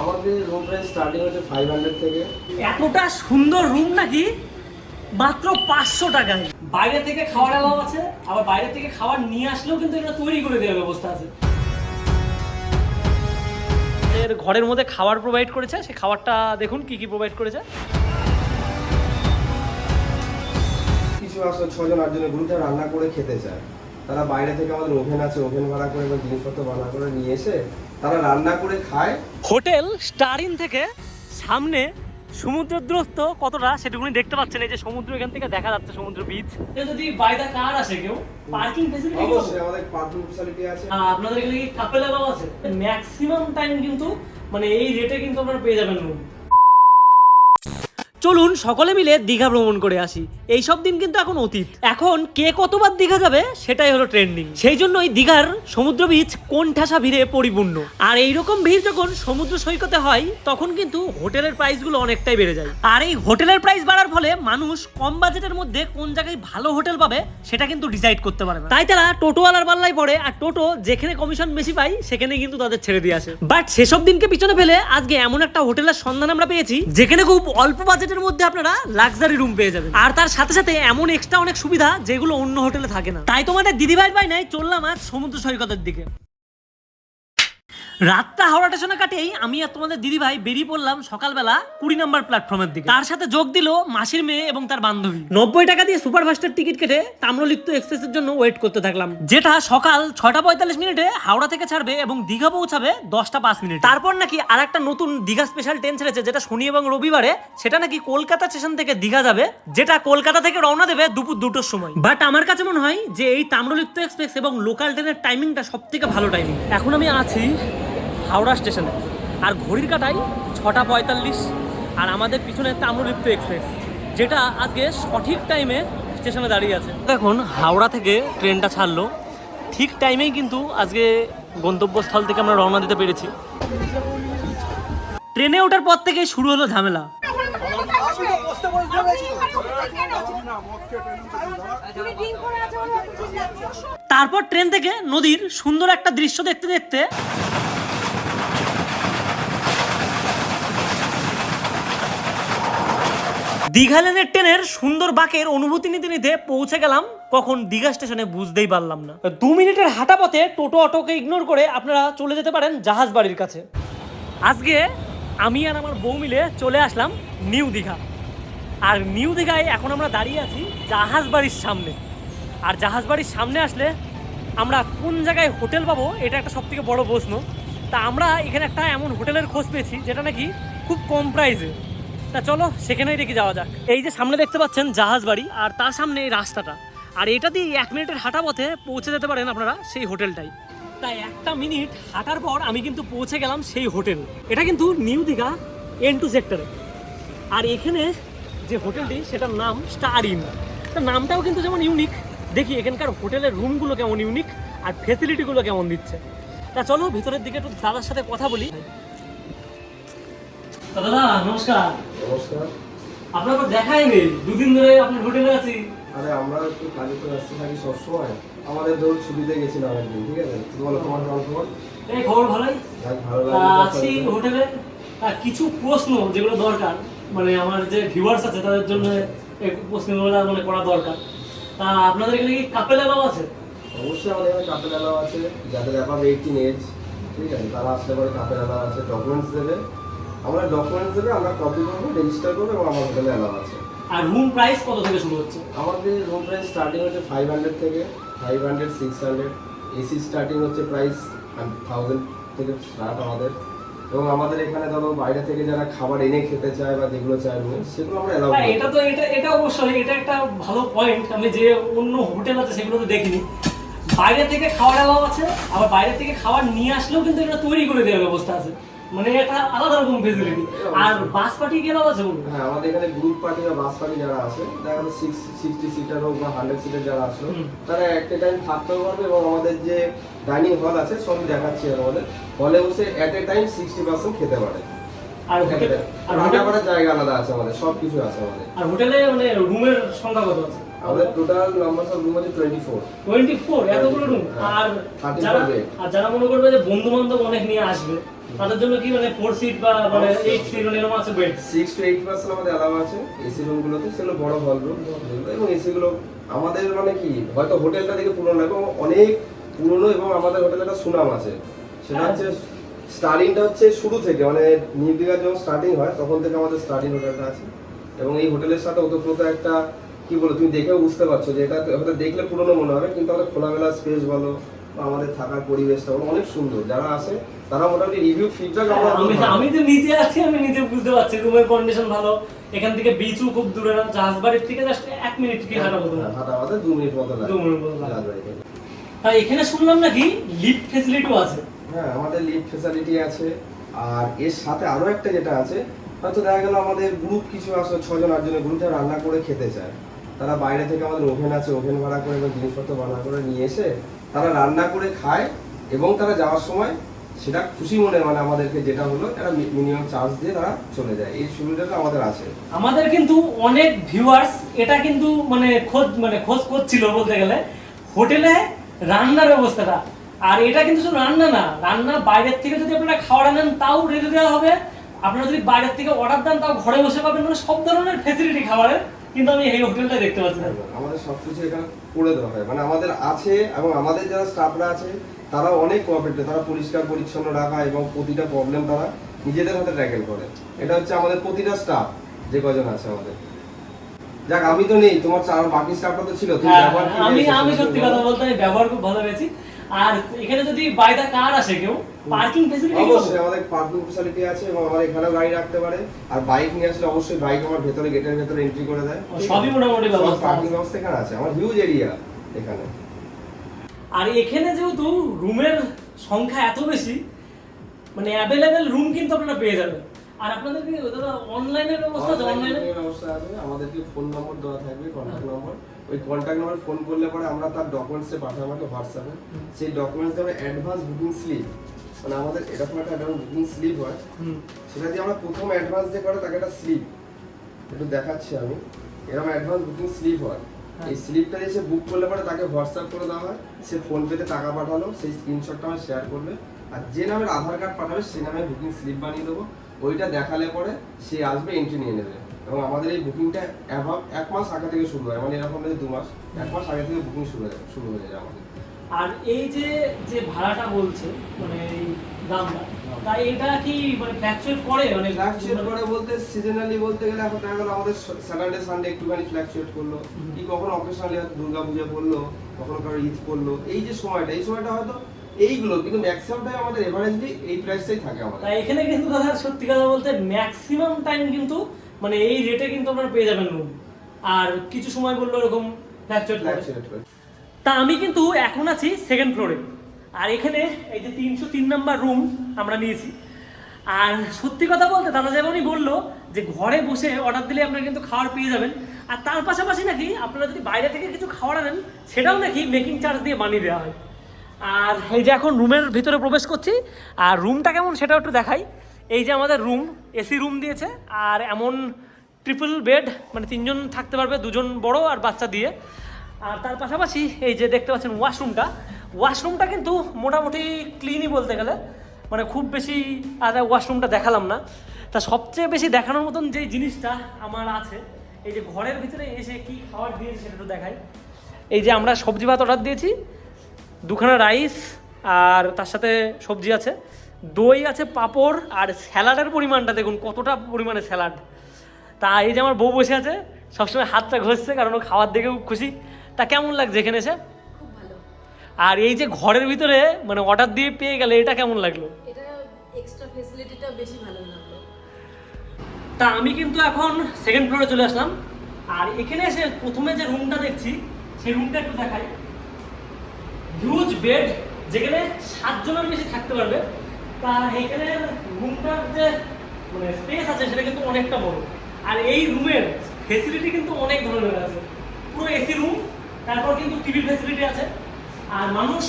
আমাদের room price starting হচ্ছে five hundred থেকে। এতটা সুন্দর রুম নাকি? মাত্র পাঁচশো টাকায়। বাইরে থেকে খাওয়ার অ্যালাউ আছে আবার বাইরে থেকে খাবার নিয়ে আসলেও কিন্তু এটা তৈরি করে দেওয়ার ব্যবস্থা আছে। এর ঘরের মধ্যে খাবার প্রোভাইড করেছে সেই খাবারটা দেখুন কি কি প্রোভাইড করেছে। কিছু আসলে ছজন আট আটজনের গ্রুপে রান্না করে খেতে চায়। তারা বাইরে থেকে আমাদের ওভেন আছে ওভেন ভাড়া করে এবং জিনিসপত্র ভাড়া করে নিয়ে এসে তারা রান্না করে খায়। হোটেল স্টারিন থেকে সামনে সমুদ্রের দূরত্ব কতটা সেটুকুনি দেখতে পাচ্ছেন এই যে সমুদ্র এখান থেকে দেখা যাচ্ছে সমুদ্র বিচ যদি বাইদা কার আসে কেউ পার্কিং অবশ্যই আমাদের পার্কিং ফ্যাসিলিটি আছে। আপনাদের এখানে কি কাপেল অ্যালাউ আছে? ম্যাক্সিমাম টাইম কিন্তু মানে এই রেটে কিন্তু আপনারা পেয়ে যাবেন রুম চলুন সকলে মিলে দীঘা ভ্রমণ করে আসি। এই সব দিন কিন্তু এখন অতীত। এখন কে কতবার দীঘা যাবে সেটাই হলো ট্রেন্ডিং সেই জন্যই দীঘার সমুদ্র বীচ কোন ঠাসা ভিড়ে পরিপূর্ণ। আর এইরকম ভিড় যখন সমুদ্র সৈকতে হয়, তখন কিন্তু হোটেলের প্রাইসগুলো অনেকটাই বেড়ে যায়। আর এই হোটেলের প্রাইস বাড়ার ফলে মানুষ কম বাজেটের মধ্যে কোন জায়গায় ভালো হোটেল পাবে, সেটা কিন্তু ডিসাইড করতে পারে তাই তারা টোটোওয়ালার পাল্লাই পড়ে, আর টোটো যেখানে কমিশন বেশি পায় সেখানে কিন্তু তাদের ছেড়ে দিয়ে আসে। বাট সেসব দিনকে পিছনে ফেলে আজকে এমন একটা হোটেলের সন্ধান আমরা পেয়েছি, যেখানে খুব অল্প বাজেটের মধ্যে আপনারা লাক্সারি রুম পেয়ে যাবেন। আর তার সাথে সাথে এমন এক্সট্রা অনেক সুবিধা যেগুলো অন্য হোটেলে থাকে না। তাই তোমাদের দিদিভাই ভাই নাই, চললাম আজ সমুদ্র সৈকতের দিকে। রাতটা হাওড়া স্টেশনে কাটেই আমি আর তোমাদের দিদি ভাই বেরিয়ে পড়লাম সকালবেলা কুড়ি নম্বর প্ল্যাটফর্মের দিকে। তার সাথে যোগ দিল মাসির মেয়ে এবং তার বান্ধবী। নব্বই টাকা দিয়ে সুপার ফাস্টের টিকিট কেটে তাম্রলিপ্ত এক্সপ্রেসের জন্য ওয়েট করতে থাকলাম। যেটা সকাল ছটা পঁয়তাল্লিশ মিনিটে হাওড়া থেকে ছাড়বে এবং দীঘা পৌঁছাবে দশটা পাঁচ মিনিট। তারপর নাকি আর একটা নতুন দীঘা স্পেশাল ট্রেন ছেড়েছে যেটা শনি এবং রবিবারে সেটা নাকি কলকাতা স্টেশন থেকে দীঘা যাবে যেটা কলকাতা থেকে রওনা দেবে দুপুর দুটোর সময়। বাট আমার কাছে মনে হয় যে এই তাম্রলিপ্ত এক্সপ্রেস এবং লোকাল ট্রেনের টাইমিংটা সব থেকে ভালো টাইমিং এখন আমি আছি হাওড়া স্টেশনে। আর ঘড়ির কাটাই ছটা পঁয়তাল্লিশ। আর আমাদের পিছনে তাম্রলিপ্ত এক্সপ্রেস যেটা আজকে সঠিক টাইমে স্টেশনে দাঁড়িয়ে আছে। দেখুন, হাওড়া থেকে ট্রেনটা ছাড়লো। ঠিক টাইমেই কিন্তু আজকে গন্তব্যস্থল থেকে আমরা রওনা দিতে পেরেছি। ট্রেনে ওঠার পর থেকে শুরু হলো ঝামেলা। তারপর ট্রেন থেকে নদীর সুন্দর একটা দৃশ্য দেখতে দেখতে দীঘা লেনের ট্রেনের সুন্দর বাকের অনুভূতি নিতে নিতে পৌঁছে গেলাম কখন দীঘা স্টেশনে বুঝতেই পারলাম না। দু মিনিটের হাঁটা পথে টোটো অটোকে ইগনোর করে আপনারা চলে যেতে পারেন জাহাজ বাড়ির কাছে। আজকে আমি আর আমার বউ মিলে চলে আসলাম নিউ দীঘা। আর নিউ দীঘায় এখন আমরা দাঁড়িয়ে আছি জাহাজ বাড়ির সামনে। আর জাহাজ বাড়ির সামনে আসলে আমরা কোন জায়গায় হোটেল পাবো এটা একটা সব থেকে বড় প্রশ্ন। তা আমরা এখানে একটা এমন হোটেলের খোঁজ পেয়েছি যেটা নাকি খুব কম প্রাইসে তা চলো সেখানেই দেখে যাওয়া যাক। এই যে সামনে দেখতে পাচ্ছেন জাহাজ বাড়ি, আর তার সামনে এই রাস্তাটা। আর এটা দিয়ে এক মিনিটের হাঁটা পথে পৌঁছে যেতে পারেন আপনারা সেই হোটেলটাই। তাই একটা মিনিট হাঁটার পর আমি কিন্তু পৌঁছে গেলাম সেই হোটেল। এটা কিন্তু নিউ দীঘা এন টু সেক্টরে আর এখানে যে হোটেলটি, সেটার নাম স্টার ইন। তার নামটাও কিন্তু যেমন ইউনিক দেখি এখানকার হোটেলের রুমগুলো কেমন ইউনিক আর ফেসিলিটিগুলো কেমন দিচ্ছে। তা চলো ভিতরের দিকে একটু দাদার সাথে কথা বলি। তা দাদা নমস্কার। নমস্কার। আপনার তো দেখাই নেই দুদিন ধরে আপনার হোটেলে আছি। আরে আমরা একটু কাজে করে আসতে থাকি সবসময়। আমাদের ধরুন ছুটিতে গেছিলাম একদিন ঠিক আছে? তুই বলো তোমার কেমন খবর? এই খবর ভালোই। ভালো আছি হোটেলে। তা কিছু প্রশ্ন যেগুলো দরকার মানে আমার যে ভিউয়ার্স আছে তাদের জন্য প্রশ্নগুলো মানে করা দরকার। তা আপনাদের এখানে কি কাপেল অ্যালাউ আছে? অবশ্যই আমাদের এখানে কাপেল অ্যালাউ আছে। যাদের অ্যাবাভ এইটিন এজ ঠিক আছে? তারা আসলে পরে কাপেল অ্যালাউ আছে ডকুমেন্টস দেবে। আমরা ডকুমেন্টস দেবে আমরা কপি করব রেজিস্টার করব এবং আমার হোটেলে অ্যালাউ আছে। আর রুম প্রাইস কত থেকে শুরু হচ্ছে? আমাদের রুম প্রাইস স্টার্টিং হচ্ছে ফাইভ হান্ড্রেড থেকে five hundred six hundred AC starting হচ্ছে প্রাইস থাউজেন্ড থেকে স্টার্ট আমাদের। এবং আমাদের এখানে ধরো বাইরে থেকে যারা খাবার এনে খেতে চায় বা যেগুলো চায় room, সেগুলো আমরা অ্যালাউ হ্যাঁ, করি এটা তো এটা এটা অবশ্যই এটা একটা ভালো পয়েন্ট আমি যে অন্য হোটেল আছে সেগুলো তো দেখিনি। বাইরে থেকে খাওয়ার অ্যালাউ আছে আবার বাইরে থেকে খাবার নিয়ে আসলেও কিন্তু এটা তৈরি করে দেওয়ার ব্যবস্থা আছে। মানে এটা আলাদা রকম ফেসিলিটি আর বাস পার্টি কি আছে হ্যাঁ আমাদের এখানে গ্রুপ পার্টি বা বাস পার্টি যারা আছে দেখা গেলো সিক্স সিক্সটি সিটার হোক বা হান্ড্রেড সিটার যারা আসলো। তারা একটা টাইম থাকতেও পারবে এবং আমাদের যে ডাইনিং হল আছে সবই দেখাচ্ছি আর আমাদের। হলে বসে at a time sixty percent খেতে পারে। আর হোটেল আর রান্না করার জায়গা আলাদা আছে আমাদের সব কিছু আছে আমাদের। আর হোটেলে মানে রুমের সংখ্যা কত আছে? আমাদের টোটাল নাম্বার অফ রুম আছে টোয়েন্টি ফোর টোয়েন্টি ফোর এতগুলো রুম হ্যাঁ। আর যারা আর যারা মনে করবে যে বন্ধু বান্ধব অনেক নিয়ে আসবে তাদের জন্য কি মানে ফোর সিট বা মানে অবশ্যই। এইট সিট এরকম আছে bed six two eight percent আমাদের অ্যালাউ আছে এসি রুমগুলোতে সেগুলো বড় হল রুম এবং এসিগুলো আমাদের মানে কি হয়তো হোটেলটা দেখে পুরনো এবং অনেক পুরনো এবং আমাদের হোটেলে একটা সুনাম আছে। সেটা হচ্ছে স্টার্টিংটা হচ্ছে শুরু থেকে মানে নিউ নির্দিঘার যখন স্টার্টিং হয় তখন থেকে আমাদের স্টার্টিং হোটেলটা আছে। এবং এই হোটেলের সাথে ওতপ্রোত একটা কি বলো তুমি দেখেও বুঝতে পারছ যে এটা হয়তো দেখলে পুরনো মনে হবে কিন্তু আমাদের খোলামেলা স্পেস বলো বা আমাদের থাকার পরিবেশটা বলো অনেক সুন্দর। যারা আসে তারা মোটামুটি রিভিউ ফিডব্যাক আমরা আমি আমি যে নিজে আছি আমি নিজে বুঝতে পারছি রুমের কন্ডিশন ভালো এখান থেকে বিচও খুব দূরে না জাহাজবাড়ির থেকে জাস্ট এক মিনিট কি হাঁটা হ্যাঁ, হাঁটা দু মিনিট মতো লাগে। দু মিনিট মতো লাগে। থেকে। এখানে শুনলাম নাকি লিফট ফেসিলিটিও আছে? হ্যাঁ আমাদের লিফট ফেসিলিটি আছে আর এর সাথে আরও একটা যেটা আছে হয়তো দেখা গেল আমাদের গ্রুপ কিছু আসে ছজন আটজনের গ্রুপ রান্না করে খেতে চায়। তারা বাইরে থেকে আমাদের ওভেন আছে, ওভেন ভাড়া করে এবং জিনিসপত্র ভাড়া করে নিয়ে এসে তারা রান্না করে খায় এবং তারা যাওয়ার সময় সেটা খুশি মনে মানে আমাদেরকে যেটা হলো একটা মিনিমাম চার্জ দিয়ে তারা চলে যায়। এই সুবিধাটা আমাদের আছে। আমাদের কিন্তু অনেক ভিউয়ার্স এটা কিন্তু মানে খোঁজ মানে খোঁজ করছিল বলতে গেলে, হোটেলে রান্নার ব্যবস্থাটা। আর এটা কিন্তু শুধু রান্না না, রান্না বাইরের থেকে যদি আপনারা খাবার আনেন তাও রেডি দেওয়া হবে। আপনারা যদি বাইরের থেকে অর্ডার দেন, তাও ঘরে বসে পাবেন মানে সব ধরনের ফেসিলিটি খাবারের। কিন্তু আমি এই হোটেলটা দেখতে পাচ্ছি না। আমাদের সবকিছু এখানে করে দেওয়া হয়। মানে আমাদের আছে এবং আমাদের যারা স্টাফরা আছে তারা অনেক কোঅপারেটিভ তারা পরিষ্কার পরিচ্ছন্ন রাখা এবং প্রতিটা প্রবলেম তারা নিজেদের হাতে ট্যাকেল করে। এটা হচ্ছে আমাদের প্রতিটা স্টাফ যে কজন আছে আমাদের। যাক আমি তো নেই তোমার বাকি স্টাফরা তো ছিল হ্যাঁ, কি আমি আমি সত্যি কথা বলতে আমি ব্যবহার খুব ভালো পেয়েছি। আর এখানে যদি বাই দা কার আসে কেউ পার্কিং ফেসিলিটি অবশ্যই আমাদের পার্কিং ফ্যাসিলিটি আছে এবং আমার এখানেও গাড়ি রাখতে পারে। আর বাইক নিয়ে আসলে অবশ্যই বাইক আমার ভেতরে গেটের ভেতরে এন্ট্রি করে দেয়। সবই মোটামুটি ব্যবস্থা পার্কিং ব্যবস্থা এখানে আছে আমার হিউজ এরিয়া এখানে। আর এখানে যেহেতু রুমের সংখ্যা এত বেশি মানে অ্যাভেলেবেল রুম কিন্তু আপনারা পেয়ে যাবেন। আর আপনাদের কি দাদা অনলাইনের ব্যবস্থা আছে অনলাইনে ব্যবস্থা আছে আমাদেরকে ফোন নম্বর দেওয়া থাকবে কন্ট্যাক্ট নম্বর ওই কন্ট্যাক্ট নম্বর ফোন করলে পরে আমরা তার ডকুমেন্টসে পাঠাবো আমাকে হোয়াটসঅ্যাপে সেই ডকুমেন্টস দিয়ে আমরা অ্যাডভান্স বুকিং স্লিপ মানে আমাদের এরকম একটা অ্যাডভান্স বুকিং স্লিপ হয়। সেটা দিয়ে আমরা প্রথম অ্যাডভান্স দিয়ে করে তাকে একটা স্লিপ একটু দেখাচ্ছি আমি। এরকম অ্যাডভান্স বুকিং স্লিপ হয়। এই স্লিপটা দিয়ে সে বুক করলে পরে তাকে হোয়াটসঅ্যাপ করে দেওয়া হয়। সে ফোন পেতে টাকা পাঠালো সেই স্ক্রিনশটটা আমার শেয়ার করবে। আর যে নামের আধার কার্ড পাঠাবে সেই নামে বুকিং স্লিপ বানিয়ে দেবো। ওইটা দেখালে পরে সে আসবে এন্ট্রি নিয়ে নেবে। এবং আমাদের এই বুকিংটা অ্যাভাব এক মাস আগে থেকে শুরু হয়। মানে এরকম দু মাস এক মাস আগে থেকে বুকিং শুরু হয়ে শুরু হয়ে যায় আমাদের। আর এই যে যে ভাড়াটা বলছে মানে এই দামটা তা এটা কি মানে ফ্ল্যাকচুয়েট করে মানে ফ্ল্যাকচুয়েট করে বলতে সিজনালি বলতে গেলে এখন দেখা গেলো আমাদের স্যাটারডে সানডে একটুখানি ফ্ল্যাকচুয়েট করল। কি কখনো অকেশনালি দুর্গা পূজা পড়ল কখনো কারও ঈদ পড়ল এই যে সময়টা এই সময়টা হয়তো এইগুলো কিন্তু ম্যাক্সিমাম টাইম আমাদের এভারেজলি এই প্রাইসটাই থাকে আমাদের। তাই এখানে কিন্তু দাদা সত্যি কথা বলতে ম্যাক্সিমাম টাইম কিন্তু মানে এই রেটে কিন্তু আপনারা পেয়ে যাবেন রুম আর কিছু সময় বলল এরকম তা আমি কিন্তু এখন আছি সেকেন্ড ফ্লোরে আর এখানে এই যে তিনশো তিন নাম্বার রুম আমরা নিয়েছি। আর সত্যি কথা বলতে দাদা যেমনই বলল যে ঘরে বসে অর্ডার দিলে আপনারা কিন্তু খাবার পেয়ে যাবেন। আর তার পাশাপাশি নাকি আপনারা যদি বাইরে থেকে কিছু খাবার আনেন সেটাও নাকি মেকিং চার্জ দিয়ে বানিয়ে দেওয়া হয়। আর এই যে এখন রুমের ভিতরে প্রবেশ করছি, আর রুমটা কেমন সেটাও একটু দেখাই। এই যে আমাদের রুম, এসি রুম দিয়েছে, আর এমন ট্রিপল বেড মানে তিনজন থাকতে পারবে, দুজন বড় আর বাচ্চা দিয়ে। আর তার পাশাপাশি এই যে দেখতে পাচ্ছেন ওয়াশরুমটা ওয়াশরুমটা কিন্তু মোটামুটি ক্লিনই বলতে গেলে। মানে খুব বেশি আর ওয়াশরুমটা দেখালাম না। তা সবচেয়ে বেশি দেখানোর মতন যে জিনিসটা আমার আছে, এই যে ঘরের ভিতরে এসে কি খাবার দিয়েছে সেটা একটু দেখাই। এই যে আমরা সবজি ভাত অর্ডার দিয়েছি দুখানা রাইস আর তার সাথে সবজি আছে দই আছে পাঁপড় আর স্যালাডের পরিমাণটা দেখুন কতটা পরিমাণে স্যালাড। তা এই যে আমার বউ বসে আছে সবসময় হাতটা ঘষছে কারণ ও খাওয়ার দেখেও খুশি। তা কেমন লাগছে এখানে এসে? আর এই যে ঘরের ভিতরে মানে অর্ডার দিয়ে পেয়ে গেলে এটা কেমন লাগল? এটা এক্সট্রা ফেসিলিটিটা বেশি ভালো লাগল। তা আমি কিন্তু এখন সেকেন্ড ফ্লোরে চলে আসলাম। আর এখানে এসে প্রথমে যে রুমটা দেখছি সেই রুমটা একটু দেখাই। হিউজ বেড যেখানে সাতজনের বেশি থাকতে পারবে। তা এখানে রুমটার যে মানে স্পেস আছে, সেটা কিন্তু অনেকটা বড়। আর এই রুমের ফেসিলিটি কিন্তু অনেক ধরনের আছে। পুরো এসি রুম তারপর কিন্তু টিভির ফেসিলিটি আছে। আর মানুষ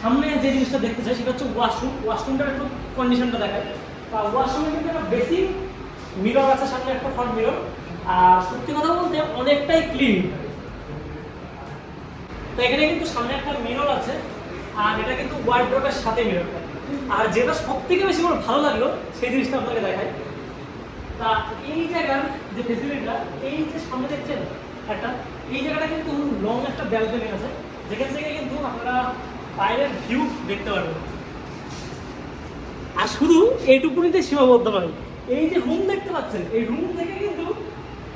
সামনে যে জিনিসটা দেখতে চাই সেটা হচ্ছে ওয়াশরুম ওয়াশরুমটার একটু কন্ডিশনটা দেখায় তা ওয়াশরুমে কিন্তু একটা বেশি মিরর আছে, সামনে একটা ফ্রন্ট মিরর আর সত্যি কথা বলতে অনেকটাই ক্লিন তো এখানে কিন্তু সামনে একটা মিরর আছে, আর এটা কিন্তু ওয়ার্ড্রোবের সাথে মিররটা আর যেটা সব থেকে বেশি আমার ভালো লাগল, সেই জিনিসটা আপনাকে দেখাই। তা এই জায়গার যে ফেসিলিটিটা এই যে সামনে দেখছেন একটা, এই জায়গাটা কিন্তু লং একটা ব্যালকনি আছে। যেখান থেকে কিন্তু আপনারা বাইরের ভিউ দেখতে পারবেন। আর শুধু এইটুকুনিতে সীমাবদ্ধ নয়, এই যে রুম দেখতে পাচ্ছেন, এই রুম থেকে কিন্তু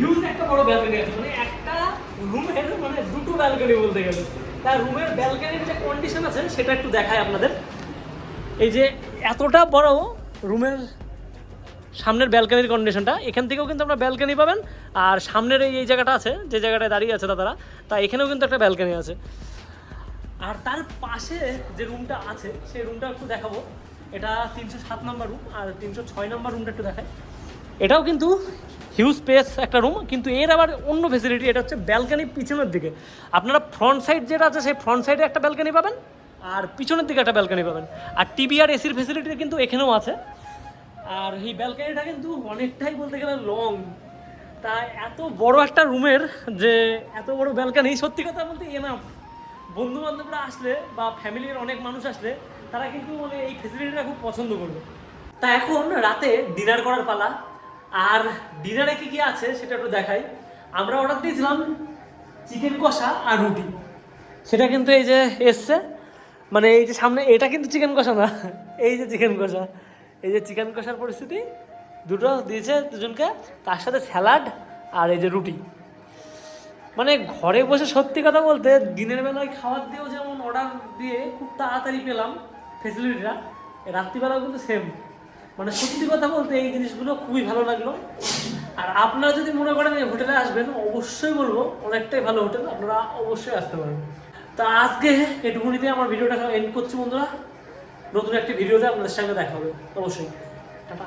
হিউজ একটা বড় ব্যালকনি আছে মানে একটা রুমের মানে দুটো ব্যালকনি বলতে গেলে। তার রুমের ব্যালকনির যে কন্ডিশন আছে, সেটা একটু দেখায় আপনাদের। এই যে এতটা বড় রুমের সামনের ব্যালকনির কন্ডিশনটা এখান থেকেও কিন্তু আমরা ব্যালকনি পাবেন। আর সামনের এই এই জায়গাটা আছে, যে জায়গাটায় দাঁড়িয়ে আছে দাদারা, তা এখানেও কিন্তু একটা ব্যালকনি আছে। আর তার পাশে যে রুমটা আছে, সেই রুমটা একটু দেখাবো। এটা তিনশো সাত নম্বর রুম আর তিনশো ছয় নম্বর রুমটা একটু দেখায় এটাও কিন্তু হিউজ স্পেস একটা রুম কিন্তু এর আবার অন্য ফেসিলিটি এটা হচ্ছে ব্যালকানি পিছনের দিকে। আপনারা ফ্রন্ট সাইড যেটা আছে, সেই ফ্রন্ট সাইডে একটা ব্যালকানি পাবেন, আর পিছনের দিকে একটা ব্যালকানি পাবেন। আর টিভি আর এসির ফেসিলিটি কিন্তু এখানেও আছে। আর এই ব্যালকানিটা কিন্তু অনেকটাই বলতে গেলে লং তা এত বড় একটা রুমের যে এত বড় ব্যালকানি সত্যি কথা বলতে এনাফ বন্ধু বান্ধবরা আসলে বা ফ্যামিলির অনেক মানুষ আসলে, তারা কিন্তু মানে এই ফেসিলিটিটা খুব পছন্দ করবে। তা এখন রাতে ডিনার করার পালা। আর ডিনারে কি কি আছে সেটা একটু দেখাই। আমরা অর্ডার দিয়েছিলাম চিকেন কষা আর রুটি। সেটা কিন্তু এই যে এসছে। মানে এই যে সামনে, এটা কিন্তু চিকেন কষা না, এই যে চিকেন কষা। এই যে চিকেন কষার পরিস্থিতি, দুটো দিয়েছে দুজনকে, তার সাথে স্যালাড আর এই যে রুটি। মানে ঘরে বসে সত্যি কথা বলতে দিনের বেলায় খাবার দিয়েও যেমন অর্ডার দিয়ে খুব তাড়াতাড়ি পেলাম ফেসিলিটিটা রাত্রিবেলাও কিন্তু সেম মানে সত্যি কথা বলতে এই জিনিসগুলো খুবই ভালো লাগল। আর আপনারা যদি মনে করেন এই হোটেলে আসবেন, অবশ্যই বলব অনেকটাই ভালো হোটেল, আপনারা অবশ্যই আসতে পারেন। তা আজকে এটুকুনিতে আমার ভিডিওটা এন্ড করছি বন্ধুরা। নতুন একটি ভিডিওতে আপনাদের সঙ্গে দেখা হবে, অবশ্যই। টাটা।